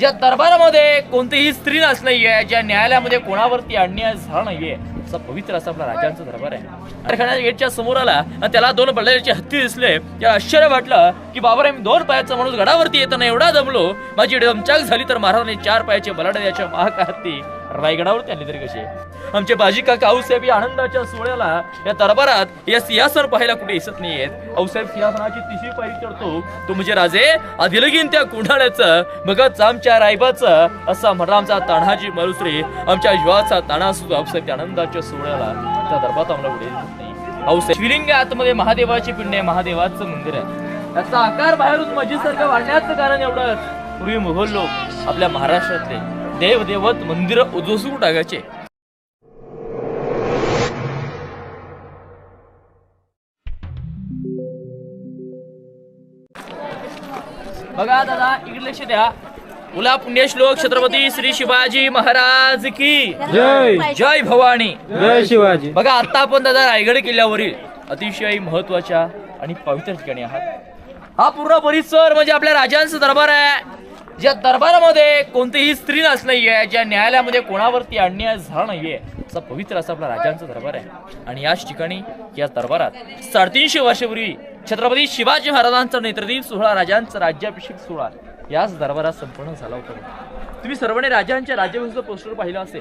ज्या दरबारामध्ये कोणतीही स्त्री नस नाहीये ज्या न्यायालयामध्ये कोणावरती अन्याय झाला नाहीये असा पवित्र असा आपला राजांचा दरबार आहे. कारखान्याच्या गेटच्या समोर आला आणि त्याला दोन बळलेचे हत्ती दिसले. त्याला आश्चर्य वाटलं की बाबा मी दोन पायाचा माणूस गडावरती येताना एवढा दमलो. माझी डमचाक झाली तर महाराजांनी चार पायाचे बलाड याच्या महाका हत्ती रायगडावरती आणली तरी कशी? आमचे बाजी काका आऊसाहेब या आनंदाच्या सोहळ्याला या दरबारात या सिंहासन पाहायला कुठे दिसत नाहीयेत. आऊसाहेब सिंहासनाची तिसरी पायरी चढतो. तो म्हणजे राजे आदिलगीन त्या कुंढाण्याचं भगत आमच्या रायबाचं असा म्हणा आमचा ताणाजी मरुसरे आमच्या युवाचा ताणा सुद्धा आऊसाहेब त्या आनंदाच्या सोहळ्याला. त्या दरबारात आम्हाला कुठे दिसत नाही. आऊसाहेब शिवलिंग आतमध्ये महादेवाची पिंड आहे महादेवाचं मंदिर आहे. त्याचा आकार बाहेरून मस्जिदसारखं वाढण्याचं कारण एवढं पूर्वी मुघल लोक आपल्या महाराष्ट्रातले देव देवत मंदिर उद्ध्वसून टाकायचे. बघा दादा इकडे लक्ष द्या उला पुण्यश्लोक छत्रपती श्री शिवाजी महाराज की. जय. जय भवानी. जय शिवाजी. बघा आता आपण दादा रायगड किल्ल्यावरील अतिशय महत्त्वाच्या आणि पवित्र ठिकाणी आहात. हा पूर्ण परिसर म्हणजे आपल्या राजांचा दरबार आहे. ज्या दरबारामध्ये कोणतीही स्त्री नस नाहीये ज्या न्यायालयामध्ये कोणावरती अन्याय झाला नाहीये असा पवित्र असा आपला राजांचा दरबार आहे. आणि याच ठिकाणी या दरबारात साडेतीनशे वर्षापूर्वी छत्रपती शिवाजी महाराजांचा नेतृत्व सोहळा राजांचा राज्याभिषेक सोहळा याच दरबारात संपन्न झाला होता. तुम्ही सर्वांनी राजांच्या राज्याभिषेक पोस्टर पाहिलं असेल.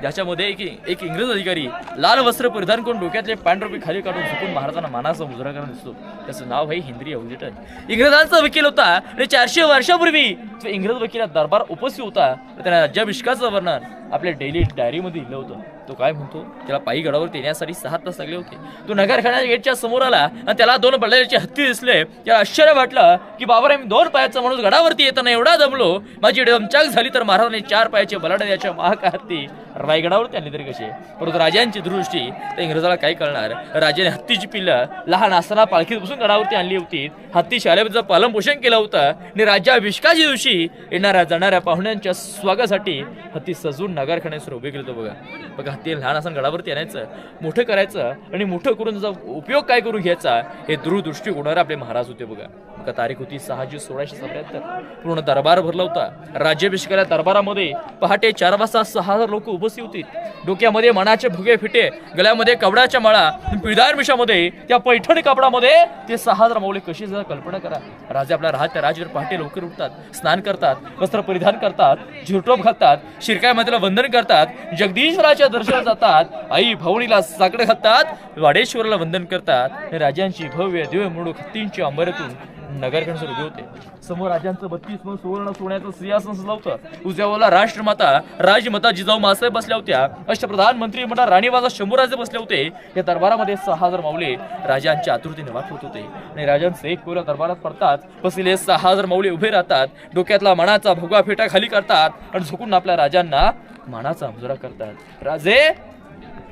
ज्याच्यामध्ये एक एक इंग्रज अधिकारी लाल वस्त्र परिधान करून डोक्यातले पॅन्ट खाली काढून झुकून महाराजांना मानाचा मुजरा करून दिसतो त्याचं नाव आहे हेनरी अवलिटन इंग्रजांचा वकील होता आणि चारशे वर्षापूर्वी जो इंग्रज वकील दरबार उपस्थित होता तर त्याने राज्याभिषेकाचं वर्णन आपल्या डेली डायरीमध्ये लिहिलं होतं. तो काय म्हणतो? त्याला पायी गडावर येण्यासाठी सहा तास लागले होते. तो नगरखाना गेटच्या समोर आला आणि त्याला दोन बळलेचे हत्ती दिसले. त्याला आश्चर्य वाटलं की बाबा मी दोन पायाचा माणूस गडावरती येताना एवढा दमलो माझी डमचाक झाली तर महाराजांनी चार पायाचे बलाड याच्या महाका हत्ती रायगडावरती आणली तरी कसे परंतु राजांची दृष्टी त्या इंग्रजाला काय कळणार? राजाने हत्तीची पिल्लं लहान असताना पालखीत बसून गडावरती आणली होती. हत्ती शाळेबद्दल पालन पोषण केलं होतं. आणि राज्याभिषेकाच्या दिवशी येणाऱ्या जाणाऱ्या पाहुण्यांच्या स्वागतासाठी हत्ती सजून नगरखान्यासर उभे केले तो बघा. बघा ते लहान असं गडावरती आणायचं मोठं करायचं आणि मोठं करून त्याचा उपयोग काय करून घ्यायचा हे दूरदृष्टी होणारे आपले महाराज होते बघा. बघा तारीख होती सहा जून सोळाशे सत्याहत्तर. पूर्ण दरबार भरला होता. राज्याभिषेकाला दरबारामध्ये पहाटे चार वाजता सहा हजार लोक उपस्थित होती. डोक्यामध्ये मनाचे भुगे फिटे गळ्यामध्ये कवडाच्या माळा पिळदार मिशामध्ये त्या पैठणी कापडामध्ये ते सहा हजार माऊले कशी जरा कल्पना करा. राजे आपल्या राहत त्या राजवर पहाटे लवकर उठतात स्नान करतात वस्त्र परिधान करतात झिरटोप घालतात शिरकायमधीला वंदन करतात जगदीश्वराच्या दर्शनात जातात आई भवणीला साकडं घालतात वाडेश्वराला वंदन करतात. राजांची भव्य दिव्य मुडूक हत्तींच्या अंबरातून नगरकण सुरू होते. समोर राजांचं बत्तीस मन सुवर्ण सोन्याचं सिंहासन सजलं होतं. उजव्याला राष्ट्रमाता राजमाता जिजाऊ मासाहेब बसल्या होत्या. अष्टप्रधान मंत्री म्हणा राणीबाजा शंभूराजे बसले होते. या दरबारामध्ये सहा हजार माऊले राजांच्या आतुरतेने होत होते. आणि राजांचे एक कोऱ्या दरबारात पडतात. बसलेले सहा हजार माऊले उभे राहतात. डोक्यातला मनाचा भगवा फेटा खाली करतात. आणि झुकून आपल्या राजांना मानाचा मुजरा करतात. राजे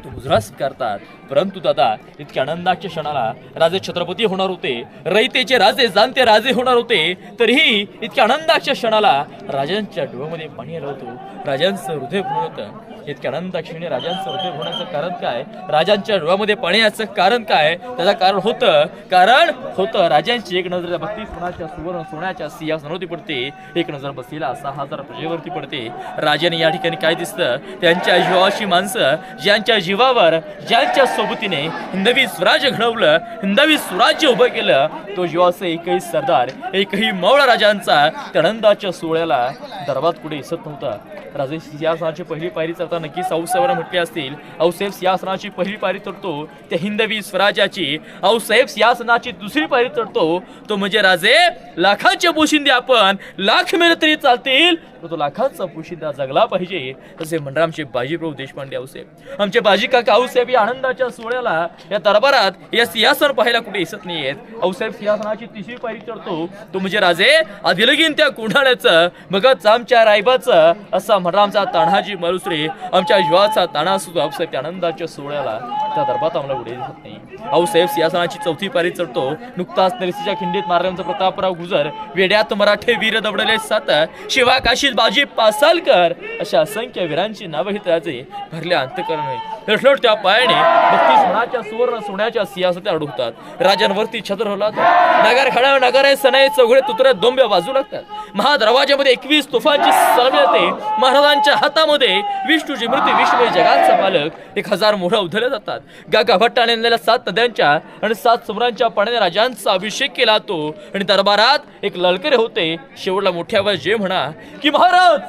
तो मुजरा स्वीकारतात. परंतु दादा इतक्या आनंदाच्या क्षणाला राजे छत्रपती होणार होते. रयतेचे राजे जाणते राजे होणार होते. तरीही इतक्या आनंदाच्या क्षणाला राजांच्या डोळ्यामध्ये पाणी आलं होतं. राजांचं हृदय भरून होतं. इतक्या आनंदा राजांचं हृदय होण्याचं कारण काय? राजांच्या डोळ्यामध्ये पाणी याचं कारण काय? त्याचं कारण होतं कारण होतं राजांची एक नजर भक्ती बत्तीस सोनाच्या सुवर्ण सोन्याच्या सिंहासनावरती पडते. एक नजर बसलेला सहा हजार प्रजेवरती पडते. राजाने या ठिकाणी काय दिसतं? त्यांच्या जीवाची माणसं ज्यांच्या जीवावर ज्यांच्या सोबतीने हिंदवी स्वराज्य घडवलं हिंदवी स्वराज्य उभं केलं तो जीवाचं एकही सरदार एकही मौळ राजांचा त्या आनंदाच्या सोहळ्याला दरबारात कुठे दिसत नव्हता. राजे सिंहासनाची पहिली पायरी चढता नक्की साऊसाहेबांना म्हटले असतील. औसेफ्स या आसनाची पहिली पायरी चढतो ते हिंदवी स्वराज्याची. औसेफ्स या आसनाची दुसरी पायरी चढतो तो म्हणजे राजे लाखांचे पोशिंदे आपण लाख मिळत तरी चालतील. तो लाखांचा पोशिंदा जगला पाहिजे तसे म्हणजे आमचे बाजीप्रभू देशपांडे औसेफ आमचे बाजी काका औसेफ या आनंदाच्या सोहळ्याला या दरबारात या सिंहासन पाहायला कुठे दिसत नाहीयेत. औसेफ सिंहासनाची तिसरी पायरी चढतो तो म्हणजे राजे आदिलगीन त्या कोंढाण्याचं मगच आमच्या रायबाचं असा म्हणा आमचा ताणाजी मरुश्री आमच्या युवाचा ताणा सुद्धा औसाहेब त्या आनंदाच्या सोहळ्याला त्या दरबात आम्हाला उडे दिसत नाही. औसाहेब सिंहासनाची चौथी पारी चढतो. नुकताच नरसीच्या खिंडीत महाराजांचा प्रतापराव गुजर वेड्यात मराठे वीर दबडले सात. शिवा काशीत बाजी पासालकर अशा असंख्य वीरांची नावं ही त्याचे भरले अंतकरण. लठलट त्या पायाने भक्ती मनाच्या सुवर्ण सोन्याच्या सियासत्या अडवतात. राजांवरती छत्र होलातात नगर खडा नगर आहे सनई चौघडे तुतरे दोंब्या बाजू लागतात. महादरवाज्यामध्ये एकवीस तुफांची सलमी येते महाराजांच्या हातामध्ये विष्णूची मूर्ती विष्णू जगाचा पालक एक हजार मोहरा उधळल्या जातात. गागा भट्टाने आणलेल्या सात नद्यांच्या आणि सात सुमरांच्या पाण्याने राजांचा अभिषेक केला तो आणि दरबारात एक ललकरे होते शेवटला मोठ्या आवाज जे म्हणा की महाराज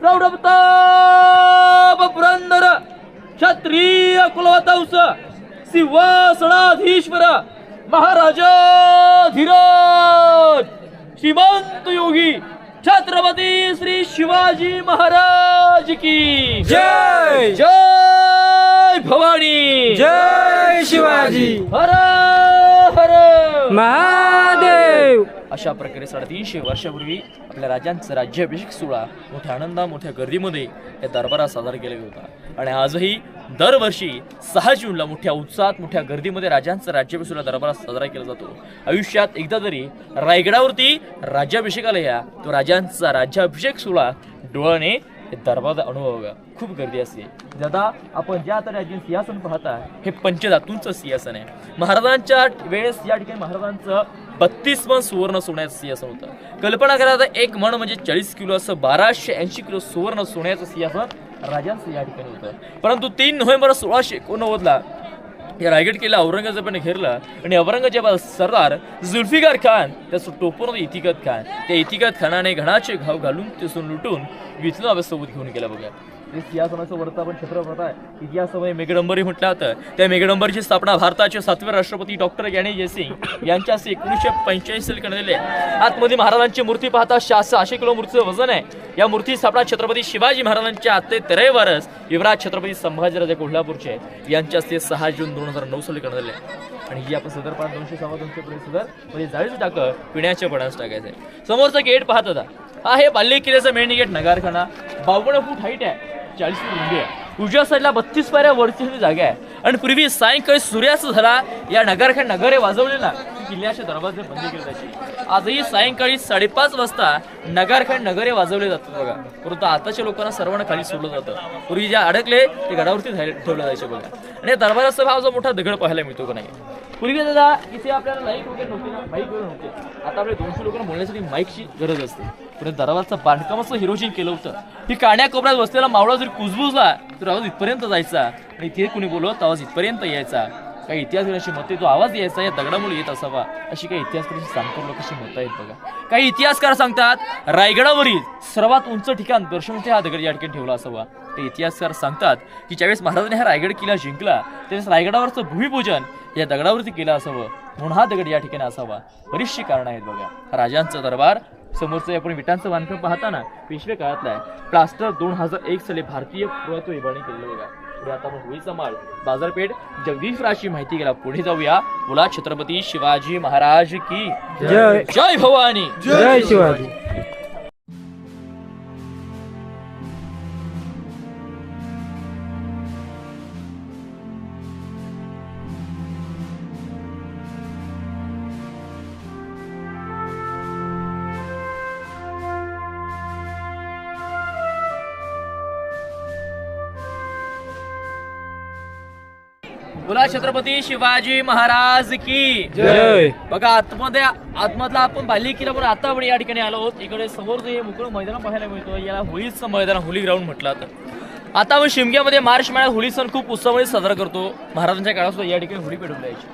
प्रौढप्रताप पुरंदर क्षत्रिय कुलवंश सिंहासनाधीश्वर महाराजा धीरज श्रीमंत योगी छत्रपती श्री शिवाजी महाराज की। जय! जय भवानी। जय शिवाजी। हर हर महादेव! अशा प्रकारे साडेतीनशे वर्षापूर्वी आपल्या राजांचा राज्याभिषेक सोहळा मोठ्या आनंदा मोठ्या गर्दीमध्ये या दरबारात साजरा केला होता. आणि आजही दरवर्षी सहा जूनला मोठ्या उत्साहात मोठ्या गर्दीमध्ये राजांचा राज्याभिषेक सोहळा दरबारात साजरा केला जातो. आयुष्यात एकदा तरी रायगडावरती राज्याभिषेकाला या तो राजांचा राज्याभिषेक सोहळा डोळ्याने हे दरबार अनुभवावा खूप गर्दी असते. दादा आपण ज्या आता राज्यात सिंहासन पाहता हे पंचधातूंचं सिंहासन आहे. महाराजांच्या वेळेस या ठिकाणी महाराजांचं बत्तीस मन सुवर्ण सोन्याचं सिंहासन होतं. कल्पना करा आता एक मन म्हणजे चाळीस किलो असं बाराशे ऐंशी किलो सुवर्ण सोन्याचं सिंहासन राजांचं या ठिकाणी होतं. परंतु तीन नोव्हेंबर सोळाशे एकोणनव्वदला या रायगड किल्ला औरंगजेबाने घेरला आणि औरंगजेबा सरदार जुल्फिकार खान त्याचं टोपर होतं इतिकत खान त्या इतिकत खानाने घणाचे घाव घालून तिथून लुटून विचलं सोबत घेऊन गेला बघा ते सिंहासनाचं वरता आपण छत्रपती आहे इतिहासामध्ये मेघडंबरी म्हटलं होतं त्या मेघडंबरीची स्थापना भारताचे सातवे राष्ट्रपती डॉक्टर याने जयसिंग यांच्या हस्ते एकोणीसशे पंच्याऐंशी साली करण्यात आली आतमध्ये महाराजांची मूर्ती पाहता शास सहाशे किलो मूर्तीचं वजन आहे. या मूर्ती स्थापना छत्रपती शिवाजी महाराजांच्या आते तेरावे वारस युवराज छत्रपती संभाजीराजे कोल्हापूरचे यांच्या हस्ते सहा जून दोन हजार नऊ साली करण्यात आले आहे. आणि ही आपण सदर पाच दोनशे सव्वा दोनशे पर्यंत सदर म्हणजे जाळीच टाक पिण्याच्या पडास टाकायचं. आहे समोरचा गेट पाहत होता. हा हे बाल्य किल्ल्याचा मेन गेट नगारखाना. बावन्न फूट हाईट आहे. चाळीस फूट रुंदी आहे. उजव्या साईडला बत्तीस पायऱ्या वरची जागा आहे. आणि पूर्वी सायंकाळी सूर्यास्त झाला या नगरखे नगरे वाजवले वाजवलेला किल्ल्याचे दरवाजे बंद केले जायचे. आजही सायंकाळी साडेपाच वाजता नगारखान नगरे वाजवले जातात बघा. परंतु आताच्या लोकांना सर्वांना खाली सोडलं जातं. पूर्वी जे अडकले ते गडावरती धाय- ठेवले जायचे बघा. आणि या दरबाराचा भाव जो मोठा दगड पाहायला मिळतो का नाही? पूर्वी दादा इथे आपल्याला लाईक वगैरे नव्हते ना माईक वगैरे नव्हते. आता आपल्या दोनशे लोकांना बोलण्यासाठी माईकची गरज असते. पण दरवाजाचं बांधकाम असं हिरोजीन केलं होतं. ही काण्या कोपऱ्यात बसलेला मावळा जरी कुजबुजला तर आवाज इथपर्यंत जायचा. आणि इथे कुणी बोलवत आवाज इथपर्यंत यायचा. काही इतिहासकारांची मते तो आवाज यायचा या दगडामुळे येत असावा. अशी काही इतिहासकारांची सांगतो लोकांची मतं आहेत बघा. काही इतिहासकार सांगतात रायगडावरील सर्वात उंच ठिकाण दर्शनचे हा दगड या ठिकाणी ठेवला असावा. ते इतिहासकार सांगतात की ज्यावेळेस महाराजांनी हा रायगड किल्ला जिंकला त्यावेळेस रायगडावरचं भूमिपूजन या दगडावरती केलं असावं म्हणून हा दगड या ठिकाणी असावा. बरीचशी कारणं आहेत बघा. राजांचा दरबार समोरचं आपण विटांचं बांधकाम पाहताना पेशवे काळातला आहे. प्लास्टर दोन हजार एक साली भारतीय पुरातत्व विभागाने केलेलं बघा. पुढे आता आपण होळीचा माळ बाजारपेठ जगदीश राशी माहिती गेला. पुढे जाऊया. बोला छत्रपती शिवाजी महाराज की जय. जय भवानी. जय शिवाजी. छत्रपती शिवाजी महाराज की जय. बघा आतमध्ये आतमधला आपण बाली केला पण आता आपण या ठिकाणी आलो आहोत. इकडे समोर जे मोकळं मैदान पाहायला मिळतो याला होळीचं मैदान होली ग्राउंड म्हटलं जातं. आता आपण शिमग्यामध्ये मार्च महिन्यात होळी सण खूप उत्साहामध्ये साजरा करतो. महाराजांच्या काळात सुद्धा या ठिकाणी होळी पेटवली जायची.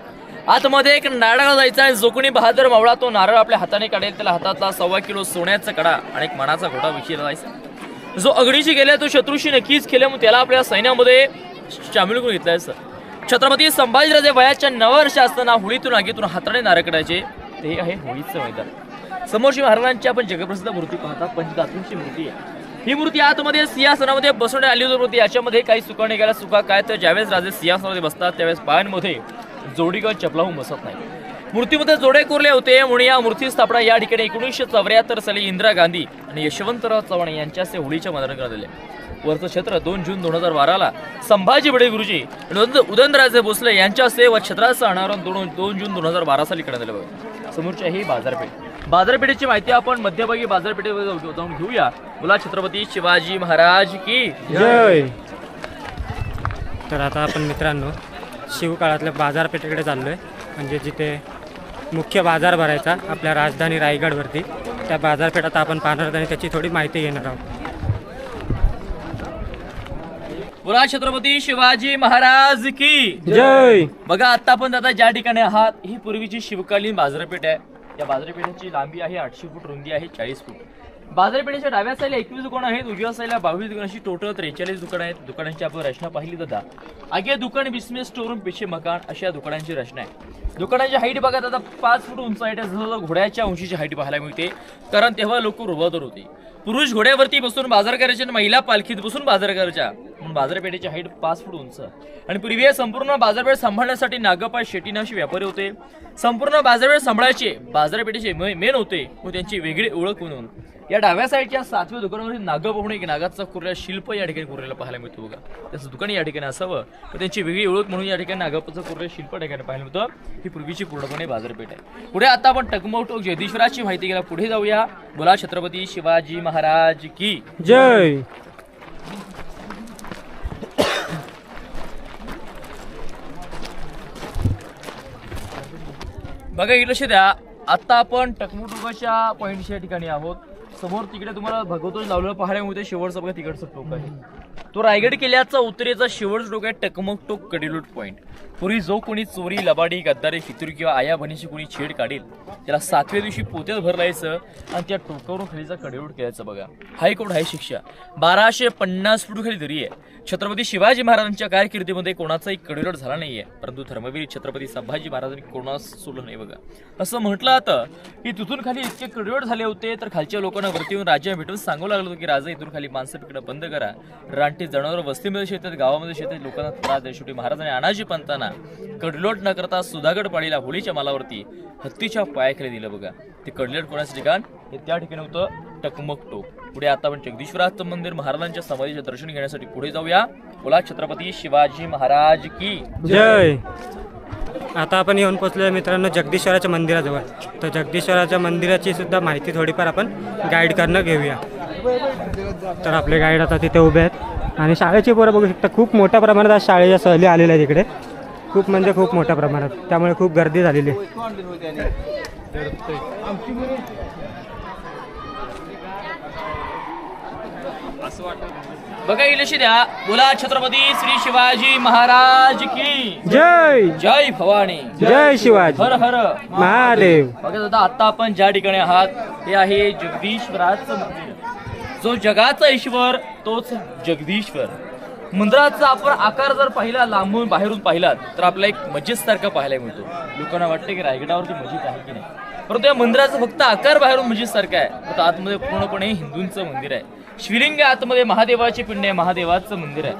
आतमध्ये एक नारळाला जायचा आहे. जो कोणी बहादर मावळा तो नारळ आपल्या हाताने काढेल. त्याला हातातला सव्वा किलो सोन्याचा कडा आणि एक मनाचा घोडा विचारला जायचा. जो अग्नीशी गेला तो शत्रूशी नक्कीच मग त्याला आपल्या सैन्यामध्ये सामील करून घेतलं असतं छत्रपती संभाजीराजे वयाच्या नऊ वर्ष असताना होळीतून आगीतून हाताने नारकडायचे ते आहे होळीचं मैदान. समोरची महाराजांची आपण जगप्रसिद्ध मूर्ती पाहता पंचधातूंची मूर्ती आहे. ही मूर्ती आतमध्ये सिंहासनामध्ये बसवण्यात आली होती मूर्ती. याच्यामध्ये काही सुका निघाला सुका काय तर ज्यावेळेस राजे सिंहासनामध्ये बसतात त्यावेळेस पायांमध्ये जोडी किंवा चपलाहून बसत नाही मूर्तीमध्ये जोडे कोरले होते म्हणून या मूर्ती स्थापना या ठिकाणी एकोणीसशे चौऱ्याहत्तर साली इंदिरा गांधी आणि यशवंतराव चव्हाण यांच्या होळीच्या मैदानात करण्यात आले वरचं क्षेत्र दोन जून दोन हजार बाराला संभाजी बडे गुरुजी आणि उदयनराजे भोसले यांच्या हस्ते व छत्राचं अनावरण दोन दोन जून दोन हजार बारा साली करण्यात आलं बघा. समोरची आहे ही बाजारपेठ. बाजारपेठेची माहिती आपण मध्यभागी बाजारपेठेमध्ये जाऊ- जाऊन घेऊया. बोला छत्रपती शिवाजी महाराज की जय. तर आता आपण मित्रांनो शिवकाळातल्या बाजारपेठेकडे चाललो आहे म्हणजे जिथे मुख्य बाजार भरायचा आपल्या राजधानी रायगडवरती. त्या बाजारपेठात आपण पाहणार आहोत आणि त्याची थोडी माहिती घेणार आहोत. बोला छत्रपती शिवाजी महाराज की जय. बघा आता आपण आता ज्या ठिकाणी आहात ही पूर्वीची शिवकालीन बाजारपेठ आहे. या बाजारपेठेची लांबी आहे आठशे फूट रुंदी आहे चाळीस फूट. बाजारपेठेच्या डाव्या साईडला एकवीस दुकानं आहेत उजव्या साईडला बावीस दुकान अशी टोटल त्रेचाळीस दुकानं आहेत. दुकानांची आपण रचना पाहिली जाता आगे दुकान बिझनेस स्टोरूम पेशे मकान अशा दुकानांची रचना आहे. दुकानाची हाईट बघा आता पाच फूट उंच आहे जसं घोड्याच्या उंचीची हाईट पाहायला मिळते. कारण तेव्हा लोक रुबादर होते. पुरुष घोड्यावरती बसून बाजार करायचे आणि महिला पालखीत बसून बाजार करायच्या. म्हणून बाजारपेठेची हाईट पाच फूट उंच. आणि पूर्वी हे संपूर्ण बाजारपेठ सांभाळण्यासाठी नागपा शेट्टी असे व्यापारी होते. संपूर्ण बाजारपेठ सांभाळायचे बाजारपेठेचे मेन होते व त्यांची वेगळी ओळख म्हणून. या डाव्या साईडच्या सातव्या दुकानावरील नागपाहून एक नागाचा कुरलेला शिल्प या ठिकाणी कुरलेला पाहायला मिळतो बघा. त्याचं दुकान या ठिकाणी असावं. व त्यांची वेगळी ओळख म्हणून या ठिकाणी नागापाचं कुरलेलं शिल्प ठिकाणी पाहायला मिळतं. ही पूर्वीची पूर्णपणे बाजारपेठ आहे. पुढे आता आपण टकमोटोक जगदीश्वराची माहिती घ्यायला पुढे जाऊया. बोला छत्रपती शिवाजी महाराज की. जय. बघा इकडे लक्ष द्या. आता आपण टकमोटोकाच्या पॉईंटच्या ठिकाणी आहोत. समोर तिकडे तुम्हाला भगवतोच लावलेलं मिळते शेवटचं बघा तिकडचं टोक आहे. तो रायगड किल्ल्याचा उत्तरेचा शेवटचा टोक आहे टकमक टोक कडिलोट पॉईंट पूर्वी जो कोणी चोरी लबाडी गद्दारी फितुरी किंवा आया बनीशी कोणी छेड काढेल त्याला सातव्या दिवशी पोत्यात भरलायचं आणि त्या टोकावरून खालीचा कडेलोट केल्याचं बघा. हायकोर्ट हाय शिक्षा. बाराशे पन्नास फूट खाली दरी आहे. छत्रपती शिवाजी महाराजांच्या कारकिर्दीमध्ये कोणाचाही कडेलोट झाला नाहीये परंतु धर्मवीर छत्रपती संभाजी महाराजांनी कोणास सोडलं नाही बघा. असं म्हटलं जातं की तिथून खाली इतके कडेलोट झाले होते तर खालच्या लोकांना वरती येऊन राज्या भेटून सांगू लागलं होतं की राजा इथून खाली माणसं पिकडं बंद करा. रानटी जनावर वस्तीमध्ये शेतात गावामध्ये शेतात लोकांना त्रास द्या. शेवटी महाराजांनी अनाजी पंतांना कडलोट न करता सुधागड पाडीला होळीच्या मालावरती हत्तीच्या पायाखाली दिलं बघा. ते कडलोट कोणाचं ठिकाण? हे त्या ठिकाणी होतं टकमक टोक. पुढे आता आपण जगदीश्वराचं मंदिर महाराजांच्या समाधीचे दर्शन घेण्यासाठी पुढे जाऊया. बोला छत्रपती शिवाजी महाराज की जय. आता आपण येऊन पोचलो मित्रांनो जगदीश्वराच्या मंदिराजवळ. तर जगदीश्वराच्या मंदिराची सुद्धा माहिती थोडीफार आपण गाईड करणं घेऊया. तर आपले गाईड आता तिथे उभे आहेत. आणि शाळेची पोरं बघू शकता खूप मोठ्या प्रमाणात आज शाळेच्या सहली आलेल्या आहेत इकडे. खूप म्हणजे खूप मोठ्या प्रमाणात. त्यामुळे खूप गर्दी झालेली आहे. बघा इलेशी द्या. बोला छत्रपती श्री शिवाजी महाराज की जय! जय भवानी. जय शिवाजी. हर हर. महादेव. बघा दादा आता आपण ज्या ठिकाणी आहात हे आहे जगदीश्वराचं मंदिर. जो जगाचा ईश्वर तोच जगदीश्वर. मंदिराचा आपण आकार जर पाहिला लांबून बाहेरून पाहिलात तर आपला एक मस्जिदसारखा पाहायला मिळतो. लोकांना वाटते की रायगडावरती मस्जिद आहे की नाही? परंतु या मंदिराचा फक्त आकार बाहेरून मस्जिदसारखा आहे. परंतु आतमध्ये पूर्णपणे हिंदूंचं मंदिर आहे. शिवलिंग आतमध्ये महादेवाची पिंड आहे महादेवाचं मंदिर आहे.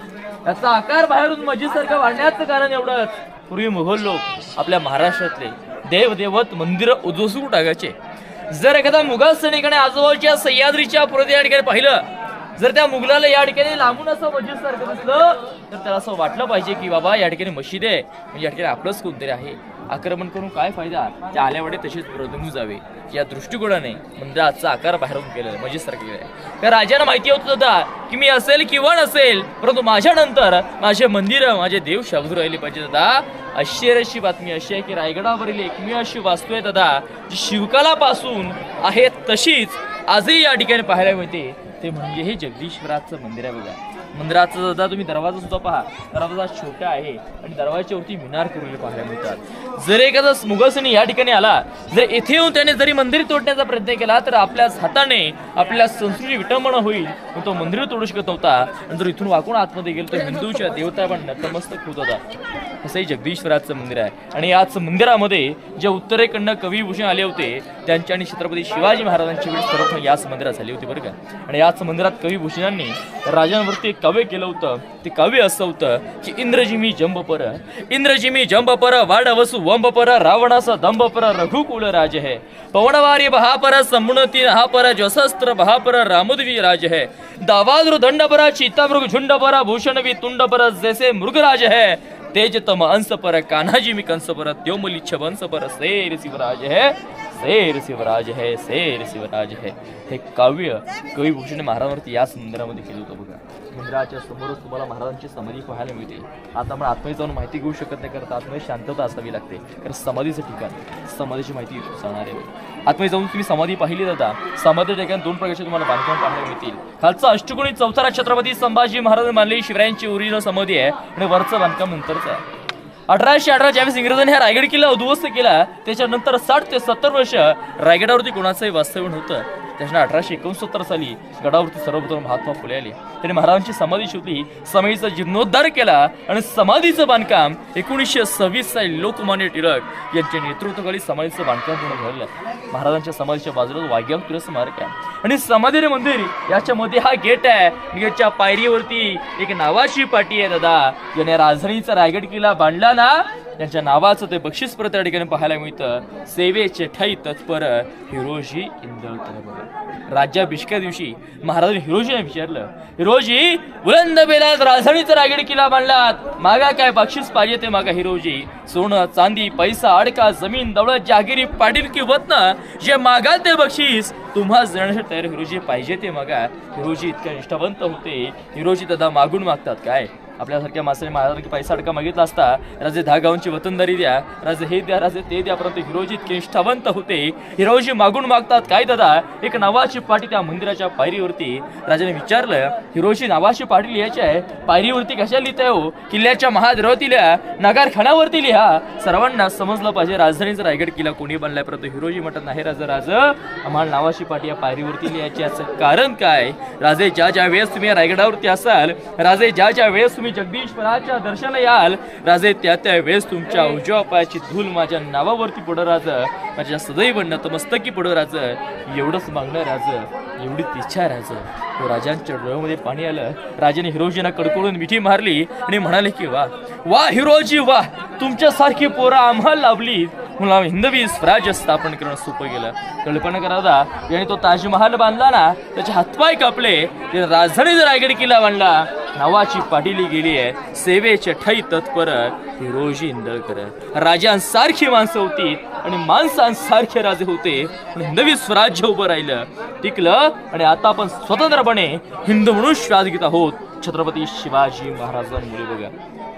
याचा आकार बाहेरून मस्जिदसारखा वाढण्याचं कारण एवढंच. पूर्वी मुघल लोक आपल्या महाराष्ट्रातले देवदेवत मंदिर उद्ध्वसून टाकायचे. जर एखादा मुघल सैनिकाने आजोबाच्या सह्याद्रीच्या पुढे या ठिकाणी पाहिलं जर त्या मुघलाला या ठिकाणी लांबून असं मस्जिद सारखं दिसलं तर त्याला असं वाटलं पाहिजे की बाबा या ठिकाणी मशीद आहे. म्हणजे या ठिकाणी आपलंच कोणतरी आहे. आक्रमण करून काय फायदा? त्या आल्यावडे तसेच प्रदून जावे. या दृष्टिकोनाने मंदिराचा आकार बाहेरून केलेला मस्जिद सारखं केलं त्या राजाला माहिती होत होता की मी असेल किंवा नसेल परंतु माझ्यानंतर माझे मंदिर माझे देव शाबदू राहिले पाहिजे दादा. आश्चर्याची बातमी अशी आहे की रायगडावरील एकमेव अशी वास्तू आहे दादा जी शिवकालापासून आहे तशीच आजही या ठिकाणी पाहायला मिळते. ते म्हणजे हे जगदीश्वराचं मंदिर आहे बघा. मंदिराचा दादा तुम्ही दरवाजा सुद्धा पहा. दरवाजा छोटा आहे आणि दरवाजाच्या मिनार करून पाहायला मिळतात. जर एखादा मुघलसैनी या ठिकाणी आला जर येथे येऊन त्याने जरी मंदिर तोडण्याचा प्रयत्न केला तर आपल्याच हाताने आपल्या संस्कृती विटंबना होईल. तो मंदिर तोडू शकत नव्हता. आणि जर इथून वाकून आतमध्ये गेलो तर हिंदूच्या देवता पण नतमस्तक होत होता. असंही जगदीश्वराचं मंदिर आहे. आणि याच मंदिरामध्ये जे उत्तरेकडनं कविभूषण आले होते त्यांच्या आणि छत्रपती शिवाजी महाराजांची वेळ सर्वप्रथम याच मंदिरात झाली होती बरं का. आणि याच मंदिरात कविभूषणांनी राजांवरती एक काव्य केलं होतं ते काव्य असं होतं की इंद्रजिमी जंब पर इंद्रजिमी जंब पर वाडवसु वंब पर रावणाचा दंब पर रघुकुल राज है. पवनवारी बहापर समुनती पर जसस्त्र बहापर रामुद्वी राज है. दावाद्रु दंड पर चित्तामृग झुंड पर भूषण वि तुंड पर जैसे मृगराज है. तेज तम अंस पर कान्हाजी मी कंस पर त्योमली वंस पर शेर शिवराज है. शेर शिवराज है शेर शिवराज है. हे काव्य कवी भूषण महाराजांवरती या मंदिरामध्ये केलं होतं बघा. मंदिराच्या समोरच तुम्हाला महाराजांची समाधी पाहायला मिळते. आता आपण आतमध्ये जाऊन माहिती घेऊ शकत नाही करता आतमध्ये शांतता असावी लागते. कारण समाधीचं ठिकाण समाधीची माहिती सांगणार आहे आतमध्ये जाऊन तुम्ही समाधी पाहिली जाता समाधीच्या ठिकाणी दोन प्रकारचे तुम्हाला बांधकाम पाहायला मिळतील. खालचा अष्टकोणी चौथारा छत्रपती संभाजी महाराज मानलेली शिवरायांची ओरिजिनल समाधी आहे आणि वरचं बांधकाम नंतरचं आहे. अठराशे अठरा ज्यावेळेस इंग्रजांनी हा रायगड किल्ला उद्ध्वस्त केला त्याच्यानंतर साठ ते सत्तर वर्ष रायगडावरती कोणाचंही वास्तव्य नव्हतं. त्याच्या अठराशे एकोणसत्तर साली गडावरती सर्वप्रथम महात्मा फुले आले. त्यांनी महाराजांची समाधी शोधली समाधीचा जीर्णोद्धार केला आणि समाधीचं बांधकाम एकोणीसशे सव्वीस साली लोकमान्य टिळक यांच्या नेतृत्वाखाली समाधीचं बांधकाम पूर्ण झालेलं महाराजांच्या समाधीच्या बाजूला वाघ्याम तुला स्मारक आहे. आणि समाधी मंदिर याच्यामध्ये हा गेट आहे. गेटच्या पायरीवरती एक नावाची पाटी आहे दादा. याने राजधानीचा रायगड किल्ला बांधला ना? त्यांच्या नावाचं ते बक्षीस परत त्या ठिकाणी पाहायला मिळतं. सेवेचे ठाई तत्पर हिरोजी इंदळकर. बघा राज्याभिषेका दिवशी महाराजांनी हिरोजीने विचारलं हिरोजी बुलंद बेलात राजधानीचा रागीड किल्ला बांधलात. मागा काय बक्षीस पाहिजे ते मागा हिरोजी. सोनं चांदी पैसा अडका जमीन दौलत जागिरी पाटील की वतन जे मागाल ते बक्षीस. तुम्हा देण्यासाठी तयार हिरोजी पाहिजे ते मागा. हिरोजी इतक्या निष्ठावंत होते. हिरोजी दादा मागून मागतात. काय? आपल्यासारख्या माणसाने माझ्यासारखी पैसा अडका मागितला असता राजे दहा गावांची वतनदारी द्या राजे हे द्या राजे ते द्या परंतु हिरोजी इतके निष्ठावंत होते. हिरोजी मागून मागतात. काय दादा? एक नावाची पाटी त्या मंदिराच्या पायरीवरती. राजाने विचारलं हिरोजी नावाची पाटी लिहायची आहे? पायरीवरती कशा लिहिताय हो? किल्ल्याच्या महाद्रवती लिहा नगारखानावरती लिहा. सर्वांना समजलं पाहिजे राजधानीचा रायगड किल्ला कोणी बनलाय परंतु हिरोजी म्हणतात नाही राजा राजा आम्हाला नावाची पाटी या पायरीवरती लिहायची याचं कारण काय? राजे ज्या ज्या वेळेस तुम्ही रायगडावरती असाल राजे ज्या ज्या वेळेस तुम्ही जगदीश्वराच्या दर्शनाला याल. राजे त्या त्या वेळेस तुमच्या उजव्या पायाची धूल माझ्या नावावरती पडो राज. माझ्या सदैव नतमस्तकी पडो राज. एवढंच मागणं राज. एवढीच इच्छा राज. तो राजांच्या डोळ्यामध्ये पाणी आलं. राजाने हिरोजीना कडकडून मिठी मारली आणि म्हणाले की वा वा हिरोजी वा. तुमच्यासारखी पोरं आम्हाला लाभली. मला हिंदवी स्वराज्य स्थापन करणं सोपं गेलं. कल्पना करा दादा याने तो ताजमहाल बांधला ना त्याचे हातपाय कापले. त्याने राजधानीचा रायगड किल्ला बांधला नावाची पाडिली गेली आहे. सेवेचे ठई तत्पर हिरोजी इंदळकर राजांसारखी माणसं होती आणि माणसांसारखे राजे होते. आणि हिंदवी स्वराज्य उभं राहिलं. टिकलं आणि आता आपण स्वतंत्रपणे हिंदू म्हणून श्वास घेत आहोत. छत्रपती शिवाजी महाराजांमुळे बघा.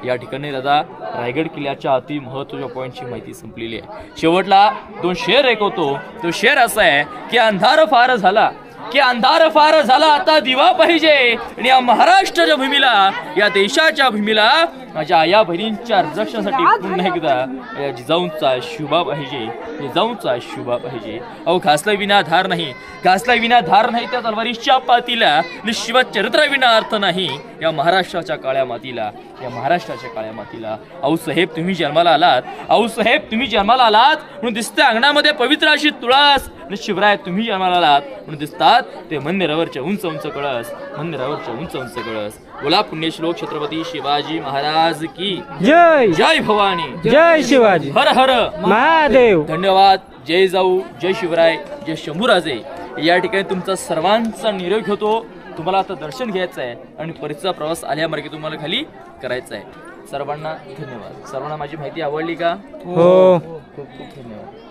या ठिकाणी दादा रायगड किल्ल्याच्या अति महत्त्वाच्या पॉईंटची माहिती संपलेली आहे. शेवटला दोन शेर ऐकवतो तो शेर असा आहे की अंधार फार झाला. की अंधार फार झाला आता दिवा पाहिजे. आणि या महाराष्ट्राच्या भूमीला या देशाच्या भूमीला माझ्या आया बहिणींच्या रक्षणासाठी पुन्हा एकदा या जिजाऊंचा शुभा पाहिजे. जिजाऊंचा शुभा पाहिजे. अहो घासला विना धार नाही. घासला विना धार नाही त्या तलवारीच्या पातीला. शिवचरित्रा विना अर्थ नाही या महाराष्ट्राच्या काळ्या मातीला. या महाराष्ट्राच्या काळ्या मातीला. आऊ साहेब तुम्ही जन्माला आलात. आऊ साहेब तुम्ही जन्माला आलात. म्हणून दिसते अंगणामध्ये पवित्र अशी तुळस. आणि शिवराय तुम्ही जन्माला आलात म्हणून दिसतात. ते मंदिरावरचे उंच उंच कळस मंदिरावरचे उंच उंच कळस. बोला पुण्यश्लोक छत्रपती शिवाजी महाराज की. जय! जय भवानी. जय शिवाजी. हर हर. महादेव. धन्यवाद. जय जाऊ जय शिवराय जय शंभूराजे. या ठिकाणी तुमचा सर्वांचा निरोग होतो तुम्हाला आता दर्शन घ्यायचं आहे आणि परतीचा प्रवास आल्यामार्गे तुम्हाला खाली करायचा आहे. सर्वांना धन्यवाद. सर्वांना माझी माहिती आवडली का? हो. खूप खूप धन्यवाद.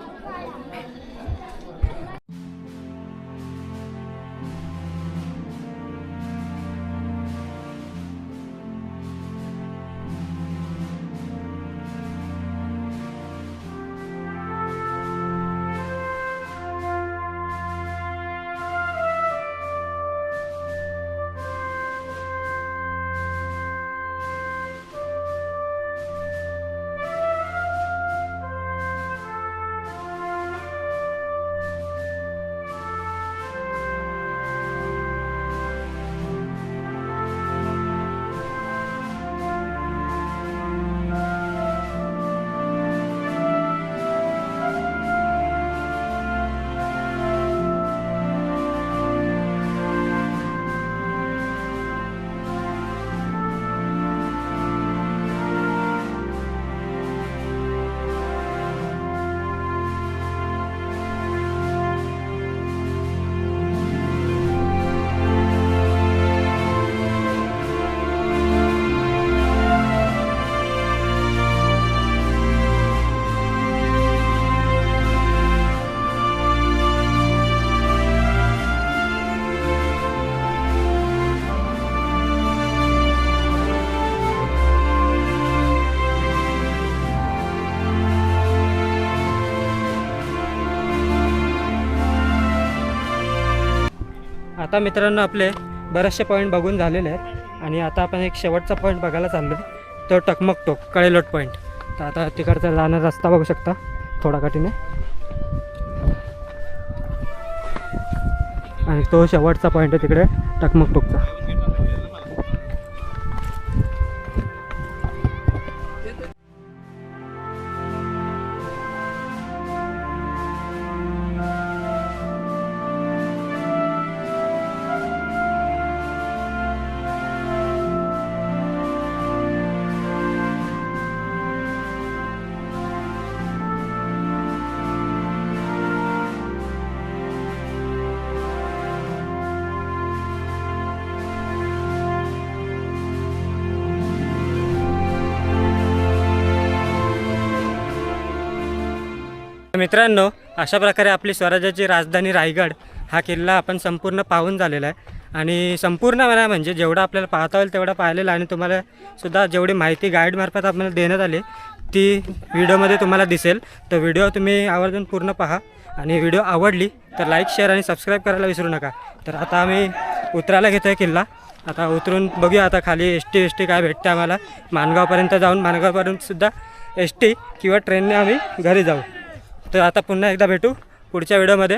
आता मित्रांनो आपले बरेचसे पॉईंट बघून झालेले आहेत. आणि आता आपण एक शेवटचा पॉईंट बघायला चाललो तो टकमक टोक कळेलोट पॉईंट तर आता तिकडचा जाणारा रस्ता बघू शकता थोडा कठीण आणि तो शेवटचा पॉईंट आहे तिकडे टकमक टोकचा मित्रांनो अशा प्रकारे आपली स्वराज्याची राजधानी रायगड हा किल्ला आपण संपूर्ण पाहून झालेला आहे. आणि संपूर्ण म्हणा म्हणजे जेवढं आपल्याला पाहता होईल तेवढं पाहिलेलं आणि तुम्हाला सुद्धा जेवढी माहिती गाईडमार्फत आपल्याला देण्यात आली ती व्हिडिओमध्ये तुम्हाला दिसेल. तर व्हिडिओ तुम्ही आवर्जून पूर्ण पहा. आणि व्हिडिओ आवडली तर लाईक शेअर आणि सबस्क्राईब करायला विसरू नका. तर आता आम्ही उतरायला घेतो आहे किल्ला. आता उतरून बघूया आता खाली एस टी एस टी काय भेटते आम्हाला. मानगावपर्यंत जाऊन मानगावपर्यंतसुद्धा एस टी किंवा ट्रेनने आम्ही घरी जाऊ. तर आता पुन्हा एकदा भेटू पुढच्या व्हिडिओमध्ये.